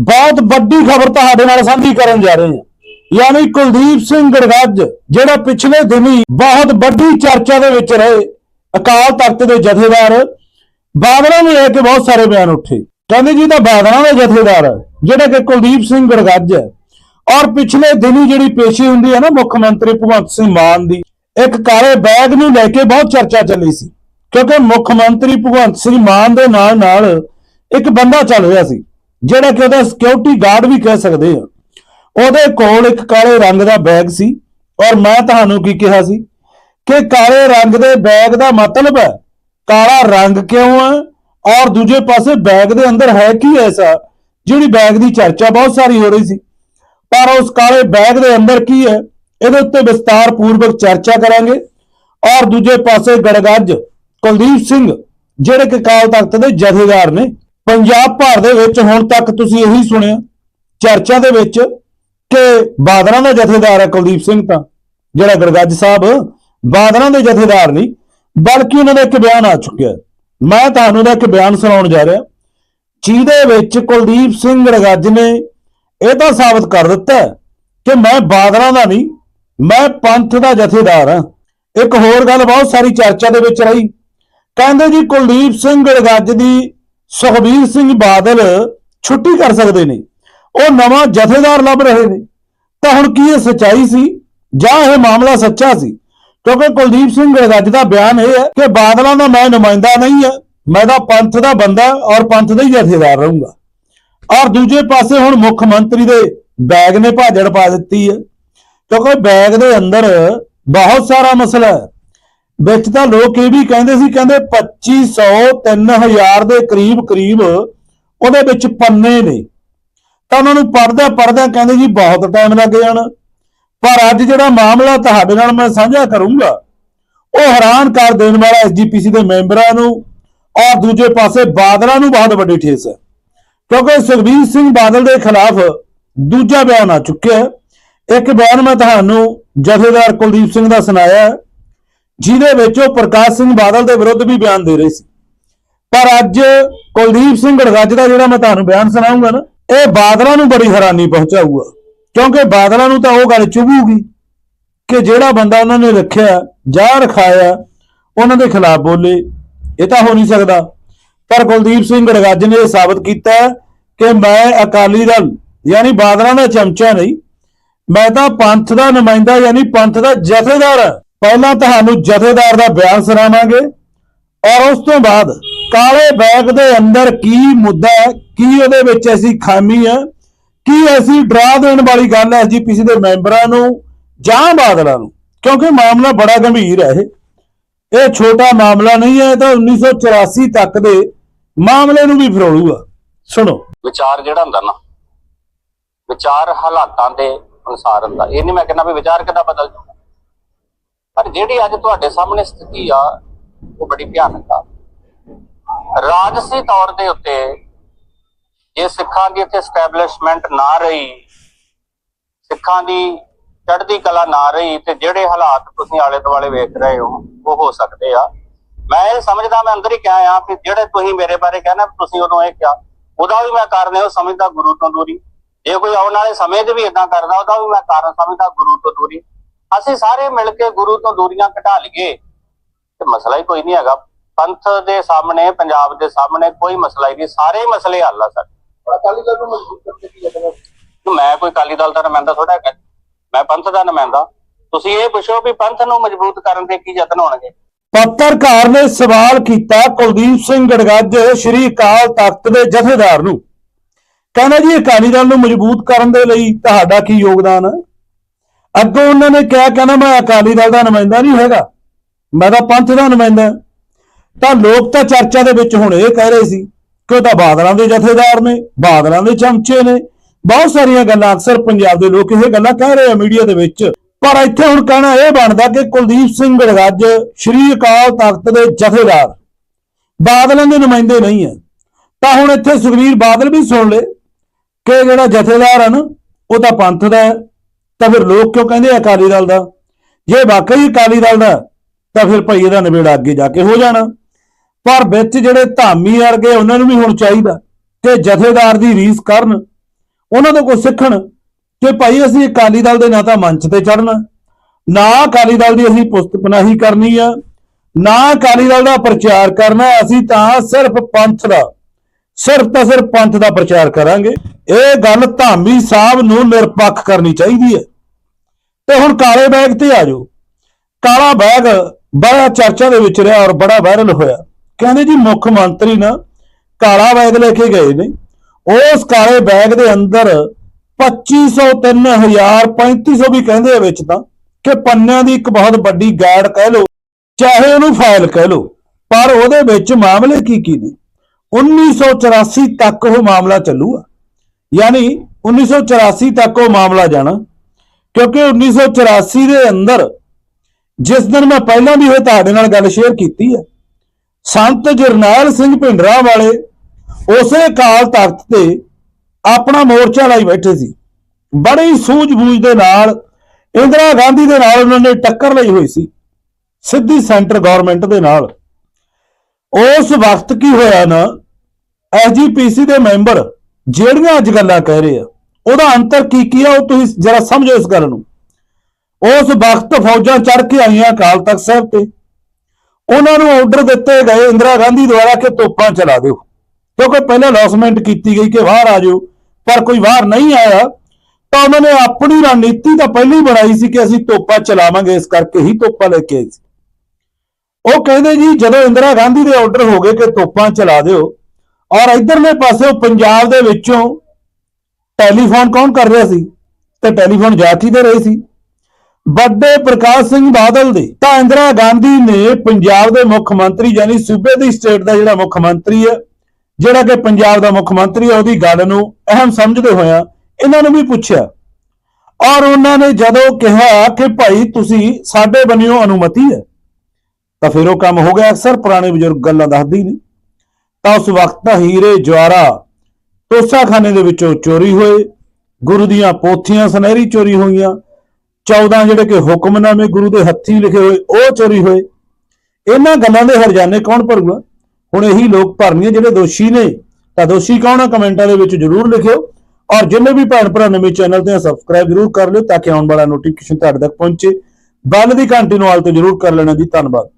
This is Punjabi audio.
ਬਹੁਤ ਵੱਡੀ ਖਬਰ ਤੁਹਾਡੇ ਨਾਲ ਸਾਂਝੀ ਕਰਨ ਜਾ ਰਹੇ ਹਾਂ। ਯਾਨੀ ਕੁਲਦੀਪ ਸਿੰਘ ਗੜਗੱਜ, ਜਿਹੜਾ ਪਿਛਲੇ ਦਿਨੀ ਬਹੁਤ ਵੱਡੀ ਚਰਚਾ ਦੇ ਵਿੱਚ ਰਹੇ, ਅਕਾਲ ਤਖਤ ਦੇ ਜਥੇਦਾਰ, ਬਾਦਲਾਂ ਨੂੰ ਲੈ ਕੇ ਬਹੁਤ ਸਾਰੇ ਬਿਆਨ ਉੱਠੇ। ਕਹਿੰਦੇ ਜੀ ਤਾਂ ਬਾਦਲਾਂ ਦਾ ਜਥੇਦਾਰ ਜਿਹੜਾ ਕਿ ਕੁਲਦੀਪ ਸਿੰਘ ਗੜਗੱਜ ਹੈ ਔਰ ਪਿਛਲੇ ਦਿਨੀ ਜਿਹੜੀ ਪੇਸ਼ੀ ਹੁੰਦੀ ਹੈ ਨਾ ਮੁੱਖ ਮੰਤਰੀ ਭਗਵੰਤ ਸਿੰਘ ਮਾਨ ਦੀ, ਇੱਕ ਕਾਲੇ ਬੈਗ ਨੂੰ ਲੈ ਕੇ ਬਹੁਤ ਚਰਚਾ ਚੱਲੀ ਸੀ। ਕਿਉਂਕਿ ਮੁੱਖ ਮੰਤਰੀ ਭਗਵੰਤ ਸਿੰਘ ਮਾਨ ਦੇ ਨਾਲ ਨਾਲ ਇੱਕ ਬੰਦਾ ਚੱਲ ਰਿਹਾ ਸੀ। ਜਿਹੜਾ ਕਿ ਉਹਦਾ ਸਿਕਿਉਰਿਟੀ ਗਾਰਡ ਵੀ ਕਹਿ ਸਕਦੇ ਆ। ਉਹਦੇ ਕੋਲ ਇੱਕ ਕਾਲੇ ਰੰਗ ਦਾ ਬੈਗ ਸੀ ਔਰ ਮੈਂ ਤੁਹਾਨੂੰ ਕੀ ਕਿਹਾ ਸੀ ਕਿ ਕਾਲੇ ਰੰਗ ਦੇ ਬੈਗ ਦਾ ਮਤਲਬ ਹੈ ਕਾਲਾ ਰੰਗ ਕਿਉਂ ਹੈ ਔਰ ਦੂਜੇ ਪਾਸੇ ਬੈਗ ਦੇ ਅੰਦਰ ਹੈ ਕੀ ਐਸਾ ਜਿਹੜੀ ਬੈਗ ਦੀ ਚਰਚਾ ਬਹੁਤ ਸਾਰੀ ਹੋ ਰਹੀ ਸੀ। ਪਰ ਉਸ ਕਾਲੇ ਬੈਗ ਦੇ ਅੰਦਰ ਕੀ ਹੈ? ਇਹਦੇ ਉੱਤੇ ਵਿਸਤਾਰ ਪੂਰਵਕ ਚਰਚਾ ਕਰਾਂਗੇ ਔਰ ਦੂਜੇ ਪਾਸੇ ਗੜਗੱਜ ਕੁਲਦੀਪ ਸਿੰਘ, ਜਿਹੜੇ ਕਿ ਕਾਲ ਤਖਤ ਦੇ ਜਥੇਦਾਰ ਨੇ ਪੰਜਾਬ ਭਰ ਦੇ ਵਿੱਚ ਹੁਣ ਤੱਕ ਤੁਸੀਂ ਇਹੀ ਸੁਣਿਆ, ਚਰਚਾ ਦੇ ਵਿੱਚ ਕਿ ਬਾਦਲਾਂ ਦਾ ਜਥੇਦਾਰ ਹੈ ਕੁਲਦੀਪ ਸਿੰਘ ਤਾਂ, ਜਿਹੜਾ ਗੜਗੱਜ ਸਾਹਿਬ ਬਾਦਲਾਂ ਦੇ ਜਥੇਦਾਰ ਨਹੀਂ, ਬਲਕਿ ਉਹਨਾਂ ਦਾ ਇੱਕ ਬਿਆਨ ਆ ਚੁੱਕਿਆ ਮੈਂ ਤੁਹਾਨੂੰ ਉਹਦਾ ਇੱਕ ਬਿਆਨ ਸੁਣਾਉਣ ਜਾ ਰਿਹਾ, ਜਿਹਦੇ ਵਿੱਚ ਕੁਲਦੀਪ ਸਿੰਘ ਗੜਗੱਜ ਨੇ ਇਹ ਤਾਂ ਸਾਬਤ ਕਰ ਦਿੱਤਾ ਕਿ ਮੈਂ ਬਾਦਲਾਂ ਦਾ ਨਹੀਂ, ਮੈਂ ਪੰਥ ਦਾ ਜਥੇਦਾਰ ਹਾਂ। ਇੱਕ ਹੋਰ ਗੱਲ ਬਹੁਤ ਸਾਰੀ ਚਰਚਾ ਦੇ ਵਿੱਚ ਰਹੀ, ਕਹਿੰਦੇ ਜੀ ਕੁਲਦੀਪ ਸਿੰਘ ਗੜਗੱਜ ਦੀ ਸੁਖਬੀਰ ਸਿੰਘ ਬਾਦਲ ਛੁੱਟੀ ਕਰ ਸਕਦੇ ਨੇ। ਉਹ ਨਵਾਂ ਜਥੇਦਾਰ ਲੱਭ ਰਹੇ ਨੇ। ਤਾਂ ਹੁਣ ਕੀ ਇਹ ਸਚਾਈ ਸੀ ਜਾਂ ਇਹ ਮਾਮਲਾ ਸੱਚਾ ਸੀ? ਕਿਉਂਕਿ ਕੁਲਦੀਪ ਸਿੰਘ ਗੜਗੱਜ ਦਾ ਬਿਆਨ ਇਹ ਹੈ ਕਿ ਬਾਦਲਾਂ ਦਾ ਮੈਂ ਨੁਮਾਇੰਦਾ ਨਹੀਂ ਹਾਂ, ਮੈਂ ਤਾਂ ਪੰਥ ਦਾ ਬੰਦਾ ਔਰ ਪੰਥ ਦਾ ਹੀ ਜਥੇਦਾਰ ਰਹੂੰਗਾ। ਔਰ ਦੂਜੇ ਪਾਸੇ ਹੁਣ ਮੁੱਖ ਮੰਤਰੀ ਦੇ ਬੈਗ ਨੇ ਭਾਜੜ ਪਾ ਦਿੱਤੀ ਹੈ। ਕਿਉਂਕਿ ਬੈਗ ਦੇ ਅੰਦਰ ਬਹੁਤ ਸਾਰਾ ਮਸਲਾ ਹੈ। ਵਿੱਚ ਤਾਂ ਲੋਕ ਇਹ ਵੀ ਕਹਿੰਦੇ ਸੀ, ਕਹਿੰਦੇ 2500 3000 ਦੇ ਕਰੀਬ ਕਰੀਬ ਉਹਦੇ ਵਿੱਚ ਪੰਨੇ ਨੇ। ਤਾਂ ਉਹਨਾਂ ਨੂੰ ਪੜਦਾ ਪੜਦਾ ਕਹਿੰਦੇ ਜੀ ਬਹੁਤ ਟਾਈਮ ਲੱਗ ਜਾਣਾ। ਪਰ ਅੱਜ ਜਿਹੜਾ ਮਾਮਲਾ ਤੁਹਾਡੇ ਨਾਲ ਮੈਂ ਸਾਂਝਾ ਕਰੂੰਗਾ, ਉਹ ਹੈਰਾਨ ਕਰ ਦੇਣ ਵਾਲਾ ਐਸਜੀਪੀਸੀ ਦੇ ਮੈਂਬਰਾਂ ਨੂੰ ਔਰ ਦੂਜੇ ਪਾਸੇ ਬਾਦਲਾਂ ਨੂੰ ਬਹੁਤ ਵੱਡੀ ਠੇਸ ਹੈ। ਕਿਉਂਕਿ ਸੁਖਬੀਰ ਸਿੰਘ ਬਾਦਲ ਦੇ ਖਿਲਾਫ ਦੂਜਾ ਬਿਆਨ ਆ ਚੁੱਕਿਆ ਇੱਕ ਬਿਆਨ ਮੈਂ ਤੁਹਾਨੂੰ ਜਥੇਦਾਰ ਕੁਲਦੀਪ ਸਿੰਘ ਦਾ ਸੁਣਾਇਆ ਜਿਹਦੇ ਵਿੱਚ ਉਹ ਪ੍ਰਕਾਸ਼ ਸਿੰਘ ਬਾਦਲ ਦੇ ਵਿਰੁੱਧ ਵੀ ਬਿਆਨ ਦੇ ਰਹੇ ਸੀ। ਪਰ ਅੱਜ ਕੁਲਦੀਪ ਸਿੰਘ ਗੜਗੱਜ ਦਾ ਜਿਹੜਾ ਮੈਂ ਤੁਹਾਨੂੰ ਬਿਆਨ ਸੁਣਾਉਂਗਾ ਨਾ, ਇਹ ਬਾਦਲਾਂ ਨੂੰ ਬੜੀ ਹੈਰਾਨੀ ਪਹੁੰਚਾਊਗਾ। ਕਿਉਂਕਿ ਬਾਦਲਾਂ ਨੂੰ ਤਾਂ ਉਹ ਗੱਲ ਚੁਭੂਗੀ ਕਿ ਜਿਹੜਾ ਬੰਦਾ ਉਹਨਾਂ ਨੇ ਰੱਖਿਆ, ਜਾਂ ਰਖਾਇਆ, ਉਹਨਾਂ ਦੇ ਖਿਲਾਫ ਬੋਲੇ। ਇਹ ਤਾਂ ਹੋ ਨਹੀਂ ਸਕਦਾ। ਪਰ ਕੁਲਦੀਪ ਸਿੰਘ ਗੜਗੱਜ ਨੇ ਇਹ ਸਾਬਤ ਕੀਤਾ ਕਿ ਮੈਂ ਅਕਾਲੀ ਦਲ, ਯਾਨੀ ਬਾਦਲਾਂ ਦਾ ਚਮਚਾ ਨਹੀਂ, ਮੈਂ ਤਾਂ ਪੰਥ ਦਾ ਨੁਮਾਇੰਦਾ, ਯਾਨੀ ਪੰਥ ਦਾ ਜਥੇਦਾਰ ਹਾਂ। ਪਹਿਲਾਂ ਤੁਹਾਨੂੰ ਜਥੇਦਾਰ ਦਾ ਬਿਆਨ ਸੁਣਾਵਾਂਗੇ ਔਰ ਉਸ ਤੋਂ ਬਾਅਦ ਕਾਲੇ ਬੈਗ ਦੇ ਅੰਦਰ ਕੀ ਮੁੱਦਾ ਹੈ, ਕੀ ਉਹਦੇ ਵਿੱਚ ਐਸੀ ਖਾਮੀ ਹੈ, ਕੀ ਐਸੀ ਡਰਾ ਦੇਣ ਵਾਲੀ ਗੱਲ ਹੈ ਐਸਜੀਪੀਸੀ ਦੇ ਮੈਂਬਰਾਂ ਨੂੰ ਜਾਂ ਬਾਦਲਾਂ ਨੂੰ? ਕਿਉਂਕਿ ਮਾਮਲਾ ਬੜਾ ਗੰਭੀਰ ਹੈ ਇਹ। ਇਹ ਛੋਟਾ ਮਾਮਲਾ ਨਹੀਂ ਹੈ, ਇਹ ਤਾਂ 1984 ਤੱਕ ਦੇ ਮਾਮਲੇ ਨੂੰ ਵੀ ਫਰੋਲੂਗਾ। ਸੁਣੋ। ਵਿਚਾਰ ਜਿਹੜਾ ਹੁੰਦਾ ਨਾ, ਵਿਚਾਰ ਹਾਲਾਤਾਂ ਦੇ ਅਨੁਸਾਰ ਹੁੰਦਾ। ਇਹ ਨਹੀਂ ਮੈਂ ਕਹਿੰਦਾ ਵੀ ਵਿਚਾਰ ਕਿੱਦਾਂ ਬਦਲ ਜਾਊਗਾ। ਜਿਹੜੀ ਅੱਜ ਤੁਹਾਡੇ ਸਾਹਮਣੇ ਸਥਿਤੀ ਆ, ਉਹ ਬੜੀ ਭਿਆਨਕ ਆ। ਰਾਜਸੀ ਤੌਰ ਦੇ ਉੱਤੇ ਜੇ ਸਿੱਖਾਂ ਦੀ ਇੱਥੇ ਸਟੈਬਲਿਸ਼ਮੈਂਟ ਨਾ ਰਹੀ, ਸਿੱਖਾਂ ਦੀ ਚੜ੍ਹਦੀ ਕਲਾ ਨਾ ਰਹੀ, ਤੇ ਜਿਹੜੇ ਹਾਲਾਤ ਤੁਸੀਂ ਆਲੇ ਦੁਆਲੇ ਵੇਖ ਰਹੇ ਹੋ, ਉਹ ਹੋ ਸਕਦੇ ਆ। ਮੈਂ ਇਹ ਸਮਝਦਾ, ਮੈਂ ਅੰਦਰ ਹੀ ਕਿਹਾ ਆ ਕਿ ਜਿਹੜੇ ਤੁਸੀਂ ਮੇਰੇ ਬਾਰੇ ਕਹਿਣਾ, ਤੁਸੀਂ ਉਦੋਂ ਇਹ ਕਿਹਾ। ਉਹਦਾ ਵੀ ਮੈਂ ਕਾਰਨ ਇਹ ਸਮਝਦਾ ਗੁਰੂ ਤੋਂ ਦੂਰੀ। ਜੇ ਕੋਈ ਆਉਣ ਵਾਲੇ ਸਮੇਂ 'ਚ ਵੀ ਇਦਾਂ ਕਰਦਾ, ਉਹਦਾ ਵੀ ਮੈਂ ਕਾਰਨ ਸਮਝਦਾ ਗੁਰੂ ਤੋਂ ਦੂਰੀ। ਅਸੀਂ ਸਾਰੇ ਮਿਲ ਕੇ ਗੁਰੂ ਤੋਂ ਦੂਰੀਆਂ ਘਟਾ ਲਈਏ ਤੇ ਮਸਲਾ ਹੀ ਕੋਈ ਨਹੀਂ ਹੈਗਾ। ਪੰਥ ਦੇ ਸਾਹਮਣੇ ਪੰਜਾਬ ਦੇ ਸਾਹਮਣੇ ਕੋਈ ਮਸਲਾ ਹੀ ਨਹੀਂ ਸਾਰੇ ਹੀ ਮਸਲੇ ਹੱਲ ਆ ਸਾਡੇ ਅਕਾਲੀ ਦਲ ਨੂੰ ਮਜ਼ਬੂਤ ਕਰਨ ਦੇ ਕੀ ਯਤਨ ਕਿ ਮੈਂ ਕੋਈ ਅਕਾਲੀ ਦਲ ਦਾ ਨੁਮਾਇੰਦਾ ਥੋੜਾ ਹੈਗਾ। ਮੈਂ ਪੰਥ ਦਾ ਨੁਮਾਇੰਦਾ। ਤੁਸੀਂ ਇਹ ਪੁੱਛੋ ਵੀ ਪੰਥ ਨੂੰ ਮਜ਼ਬੂਤ ਕਰਨ ਦੇ ਕੀ ਯਤਨ ਹੋਣਗੇ। ਪੱਤਰਕਾਰ ਨੇ ਸਵਾਲ ਕੀਤਾ ਕੁਲਦੀਪ ਸਿੰਘ ਗੜਗੱਜ ਸ਼੍ਰੀ ਅਕਾਲ ਤਖਤ ਦੇ ਜਥੇਦਾਰ ਨੂੰ। ਕਹਿੰਦਾ ਜੀ ਅਕਾਲੀ ਦਲ ਨੂੰ ਮਜ਼ਬੂਤ ਕਰਨ ਦੇ ਲਈ ਤੁਹਾਡਾ ਕੀ ਯੋਗਦਾਨ ਹੈ ਅੱਗੋਂ ਉਹਨਾਂ ਨੇ ਕਿਹਾ, ਕਹਿੰਦਾ ਮੈਂ ਅਕਾਲੀ ਦਲ ਦਾ ਨੁਮਾਇੰਦਾ ਨਹੀਂ ਹੈਗਾ, ਮੈਂ ਤਾਂ ਪੰਥ ਦਾ ਨੁਮਾਇੰਦਾ। ਤਾਂ ਲੋਕ ਤਾਂ ਚਰਚਾ ਦੇ ਵਿੱਚ ਹੁਣ ਇਹ ਕਹਿ ਰਹੇ ਸੀ ਕਿ ਉਹ ਤਾਂ ਬਾਦਲਾਂ ਦੇ ਜਥੇਦਾਰ ਨੇ, ਬਾਦਲਾਂ ਦੇ ਚਮਚੇ ਨੇ। ਬਹੁਤ ਸਾਰੀਆਂ ਗੱਲਾਂ, ਅਕਸਰ ਪੰਜਾਬ ਦੇ ਲੋਕ ਇਹ ਗੱਲਾਂ ਕਹਿ ਰਹੇ ਆ ਮੀਡੀਆ ਦੇ ਵਿੱਚ। ਪਰ ਇੱਥੇ ਹੁਣ ਕਹਿਣਾ ਇਹ ਬਣਦਾ ਕਿ ਕੁਲਦੀਪ ਸਿੰਘ ਗੜਗੱਜ ਸ਼੍ਰੀ ਅਕਾਲ ਤਖਤ ਦੇ ਜਥੇਦਾਰ, ਬਾਦਲਾਂ ਦੇ ਨੁਮਾਇੰਦੇ ਨਹੀਂ ਹੈ। ਤਾਂ ਹੁਣ ਇੱਥੇ ਸੁਖਵੀਰ ਬਾਦਲ ਵੀ ਸੁਣ ਲੈ ਕਿ ਜਿਹੜਾ ਜਥੇਦਾਰ ਹਨ ਉਹ ਤਾਂ ਪੰਥ ਦਾ ਹੈ। ਤਾਂ ਫਿਰ ਲੋਕ ਕਿਉਂ ਕਹਿੰਦੇ ਅਕਾਲੀ ਦਲ ਦਾ? ਜੇ ਵਾਕਈ ਅਕਾਲੀ ਦਲ ਦਾ, ਤਾਂ ਫਿਰ ਭਾਈ ਇਹਦਾ ਨਿਬੇੜਾ ਅੱਗੇ ਜਾ ਕੇ ਹੋ ਜਾਣਾ। ਪਰ ਵਿੱਚ ਜਿਹੜੇ ਧਾਮੀ ਵਰਗੇ ਉਹਨਾਂ ਨੂੰ ਵੀ ਹੁਣ ਚਾਹੀਦਾ ਕਿ ਜਥੇਦਾਰ ਦੀ ਰੀਸ ਕਰਨ, ਉਹਨਾਂ ਤੋਂ ਕੁਝ ਸਿੱਖਣ ਕਿ ਭਾਈ ਅਸੀਂ ਅਕਾਲੀ ਦਲ ਦੇ ਨਾ ਤਾਂ ਮੰਚ ਤੇ ਚੜਨਾ ਨਾ ਅਕਾਲੀ ਦਲ ਦੀ ਅਸੀਂ ਪੁਸਤ ਪਨਾਹੀ ਕਰਨੀ ਆ, ਨਾ ਅਕਾਲੀ ਦਲ ਦਾ ਪ੍ਰਚਾਰ ਕਰਨਾ, ਅਸੀਂ ਤਾਂ ਸਿਰਫ ਪੰਥ ਦਾ, ਸਿਰਫ ਤਾਂ ਸਿਰਫ ਪੰਥ ਦਾ ਪ੍ਰਚਾਰ ਕਰਾਂਗੇ। ਇਹ ਗੱਲ ਧਾਮੀ ਸਾਹਿਬ ਨੂੰ ਨਿਰਪੱਖ ਕਰਨੀ ਚਾਹੀਦੀ ਹੈ। ਤੇ ਹੁਣ ਕਾਲੇ ਬੈਗ ਤੇ ਆ ਜਾਓ। ਕਾਲਾ ਬੈਗ ਬੜਾ ਚਰਚਾ ਦੇ ਵਿੱਚ ਰਿਹਾ ਔਰ ਬੜਾ ਵਾਇਰਲ ਹੋਇਆ। ਕਹਿੰਦੇ ਜੀ ਮੁੱਖ ਮੰਤਰੀ ਨਾ ਕਾਲਾ ਬੈਗ ਲੈ ਕੇ ਗਏ ਨੇ। ਉਸ ਕਾਲੇ ਬੈਗ ਦੇ ਅੰਦਰ 2500 3000 3500 ਵੀ ਕਹਿੰਦੇ ਆ ਵਿੱਚ ਤਾਂ ਕਿ ਪੰਨਿਆਂ ਦੀ ਇੱਕ ਬਹੁਤ ਵੱਡੀ ਗਾਇਡ ਕਹਿ ਲਓ, ਚਾਹੇ ਉਹਨੂੰ ਫਾਈਲ ਕਹਿ ਲਓ। ਪਰ ਉਹਦੇ ਵਿੱਚ ਮਾਮਲੇ ਕੀ ਕੀ ਨੇ? 1984 ਤੱਕ ਉਹ ਮਾਮਲਾ ਚੱਲੂਗਾ। ਯਾਨੀ 1984 ਤੱਕ ਉਹ ਮਾਮਲਾ ਜਾਣਾ। ਕਿਉਂਕਿ 1984 ਦੇ ਅੰਦਰ ਜਿਸ ਦਿਨ ਮੈਂ ਪਹਿਲਾਂ ਵੀ ਇਹ ਤੁਹਾਡੇ ਨਾਲ ਗੱਲ ਸ਼ੇਅਰ ਕੀਤੀ ਹੈ, ਸੰਤ ਜਰਨੈਲ ਸਿੰਘ ਭਿੰਡਰਾਂ ਵਾਲੇ ਉਸੇ ਕਾਲ ਤਖਤ ਤੇ ਆਪਣਾ ਮੋਰਚਾ ਲਾਈ ਬੈਠੇ ਸੀ। ਬੜੀ ਸੂਝ-ਬੂਝ ਦੇ ਨਾਲ, ਇੰਦਰਾ ਗਾਂਧੀ ਦੇ ਨਾਲ ਉਹਨਾਂ ਨੇ ਟੱਕਰ ਲਈ ਹੋਈ ਸੀ, ਸਿੱਧੀ ਸੈਂਟਰ ਗਵਰਨਮੈਂਟ ਦੇ ਨਾਲ। ਉਸ ਵਕਤ ਕੀ ਹੋਇਆ ਨਾ ਐਸਜੀਪੀਸੀ ਦੇ ਮੈਂਬਰ ਜਿਹੜੀਆਂ ਅੱਜ ਗੱਲਾਂ ਕਹਿ ਰਹੇ ਆ ਉਹਦਾ ਅੰਤਰ ਕੀ ਕੀ ਆ ਉਹ ਤੁਸੀਂ ਜਰਾ ਸਮਝੋ ਇਸ ਗੱਲ ਨੂੰ। ਉਸ ਵਕਤ ਫੌਜਾਂ ਚੜ ਕੇ ਆਈਆਂ ਅਕਾਲ ਤਖਤ ਸਾਹਿਬ ਤੇ। ਉਹਨਾਂ ਨੂੰ ਆਰਡਰ ਦਿੱਤੇ ਗਏ, ਇੰਦਰਾ ਗਾਂਧੀ ਦੁਆਰਾ ਕਿ ਤੋਪਾਂ ਚਲਾ ਦਿਓ। ਕਿਉਂਕਿ ਪਹਿਲਾਂ ਲੌਸਮੈਂਟ ਕੀਤੀ ਗਈ ਕਿ ਬਾਹਰ ਆ ਜਾਓ, ਪਰ ਕੋਈ ਬਾਹਰ ਨਹੀਂ ਆਇਆ। ਤਾਂ ਉਹਨਾਂ ਨੇ ਆਪਣੀ ਰਣਨੀਤੀ ਤਾਂ ਪਹਿਲੀ ਬਣਾਈ ਸੀ ਕਿ ਅਸੀਂ ਤੋਪਾਂ ਚਲਾਵਾਂਗੇ, ਇਸ ਕਰਕੇ ਹੀ ਤੋਪਾਂ ਲੈ ਕੇ ਆਏ ਸੀ। ਉਹ ਕਹਿੰਦੇ ਜੀ, ਜਦੋਂ ਇੰਦਰਾ ਗਾਂਧੀ ਦੇ ਆਰਡਰ ਹੋ ਗਏ ਕਿ ਤੋਪਾਂ ਚਲਾ ਦਿਓ, ਔਰ ਇਧਰਲੇ ਪਾਸੇ ਪੰਜਾਬ ਦੇ ਵਿੱਚੋਂ ਟੈਲੀਫੋਨ ਕੌਣ ਕਰ ਰਿਹਾ ਸੀ? ਤੇ ਟੈਲੀਫੋਨ ਜਾਤੀ ਦੇ ਰਹੇ ਸੀ। ਵੱਡੇ ਪ੍ਰਕਾਸ਼ ਸਿੰਘ ਬਾਦਲ ਦੇ, ਤਾਂ ਇੰਦਰਾ ਗਾਂਧੀ ਨੇ ਪੰਜਾਬ ਦੇ ਮੁੱਖ ਮੰਤਰੀ ਯਾਨੀ ਸੂਬੇ ਦੀ ਸਟੇਟ ਦਾ ਜਿਹੜਾ ਮੁੱਖ ਮੰਤਰੀ ਹੈ, ਜਿਹੜਾ ਕਿ ਪੰਜਾਬ ਦਾ ਮੁੱਖ ਮੰਤਰੀ ਹੈ, ਉਹਦੀ ਗੱਲ ਨੂੰ ਅਹਿਮ ਸਮਝਦੇ ਹੋਇਆ ਇਹਨਾਂ ਨੂੰ ਵੀ ਪੁੱਛਿਆ। ਔਰ ਉਹਨਾਂ ਨੇ ਜਦੋਂ ਕਿਹਾ ਕਿ ਭਾਈ ਤੁਸੀਂ ਸਾਡੇ ਬੰਨਿਓ ਅਨੁਮਤੀ ਹੈ, ਤਾਂ ਫਿਰ ਉਹ ਕੰਮ ਹੋ ਗਿਆ। ਅਕਸਰ ਪੁਰਾਣੇ ਬਜ਼ੁਰਗ ਗੱਲਾਂ ਦੱਸਦੇ ਹੀ ਨੇ। ਤਾਂ ਉਸ ਵਕਤ ਹੀਰੇ ਜਵਾਰਾ ਤੋਸਾਖਾਨੇ ਦੇ ਵਿੱਚੋਂ ਚੋਰੀ ਹੋਏ, ਗੁਰੂ ਦੀਆਂ ਪੋਥੀਆਂ ਸੁਨਹਿਰੀ ਚੋਰੀ ਹੋਈਆਂ 14 ਜਿਹੜੇ ਕਿ ਹੁਕਮਨਾਮੇ ਗੁਰੂ ਦੇ ਹੱਥੀਂ ਲਿਖੇ ਹੋਏ, ਉਹ ਚੋਰੀ ਹੋਏ। ਇਹਨਾਂ ਗੱਲਾਂ ਦੇ ਹਰਜਾਨੇ ਕੌਣ ਭਰੂਗਾ? ਹੁਣ ਇਹੀ ਲੋਕ ਭਰਨਗੇ ਜਿਹੜੇ ਦੋਸ਼ੀ ਨੇ, ਤਾਂ ਦੋਸ਼ੀ ਕੌਣ ਆ? ਕਮੈਂਟਾਂ ਦੇ ਵਿੱਚ ਜਰੂਰ ਲਿਖਿਓ। ਔਰ ਜਿੰਨੇ ਵੀ ਭੈਣ ਭਰਾ ਨਵੇਂ ਚੈਨਲ ਤੇ ਸਬਸਕ੍ਰਾਈਬ ਜਰੂਰ ਕਰ ਲਿਓ, ਤਾਂ ਕਿ ਆਉਣ ਵਾਲਾ ਨੋਟੀਫਿਕੇਸ਼ਨ ਤੁਹਾਡੇ ਤੱਕ ਪਹੁੰਚੇ। ਬੈਲ ਦੀ ਘੰਟੀ ਨੂੰ ਆਲ ਤੋਂ ਜਰੂਰ ਕਰ ਲੈਣਾ ਜੀ। ਧੰਨਵਾਦ।